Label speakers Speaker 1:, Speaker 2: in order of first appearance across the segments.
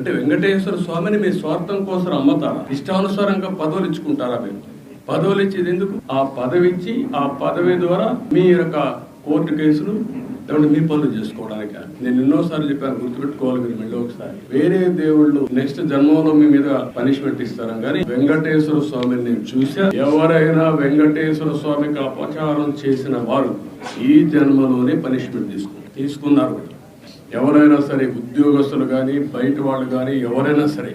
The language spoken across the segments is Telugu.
Speaker 1: అంటే వెంకటేశ్వర స్వామిని మీ స్వార్థం కోసం అమ్మతారా ఇష్టానుసారంగా పదవులు ఇచ్చుకుంటారా మీరు? పదవులు ఇచ్చేది ఎందుకు? ఆ పదవి ఇచ్చి ఆ పదవి ద్వారా మీ యొక్క కోర్టు కేసులు లేకుంటే మీ పనులు చేసుకోవడానికి నేను ఎన్నోసార్లు చెప్పాను గుర్తుపెట్టుకోవాలి మీరు మళ్ళీ ఒకసారి. వేరే దేవుళ్ళు నెక్స్ట్ జన్మంలో మీ మీద పనిష్మెంట్ ఇస్తారని కానీ వెంకటేశ్వర స్వామిని నేను చూసా ఎవరైనా వెంకటేశ్వర స్వామికి అపచారం చేసిన వారు ఈ జన్మలోనే పనిష్మెంట్ తీసుకున్నారు తీసుకున్నారు కూడా. ఎవరైనా సరే ఉద్యోగస్తులు కానీ బయట వాళ్ళు కానీ ఎవరైనా సరే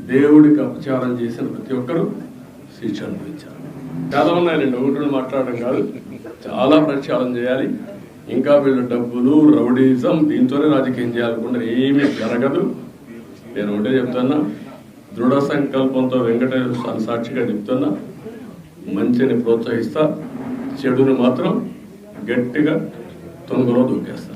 Speaker 1: దేవుడికి అపచారం చేసిన ప్రతి ఒక్కరూ శిక్ష అనుభవించారు చాలా ఉన్నాయండి ఒకటి మాట్లాడడం కాదు. చాలా ప్రక్షాళన చేయాలి. ఇంకా వీళ్ళు డబ్బులు రౌడీజం దీంతోనే రాజకీయం చేయాలనుకుంటే ఏమీ జరగదు. నేను ఒకటే చెప్తున్నా. దృఢ సంకల్పంతో వెంకటేశ్వర స్వామి సాక్షిగా చెప్తున్నా. మంచిని ప్రోత్సహిస్తా. చెడుని మాత్రం గట్టిగా తొందరలో దూకేస్తా.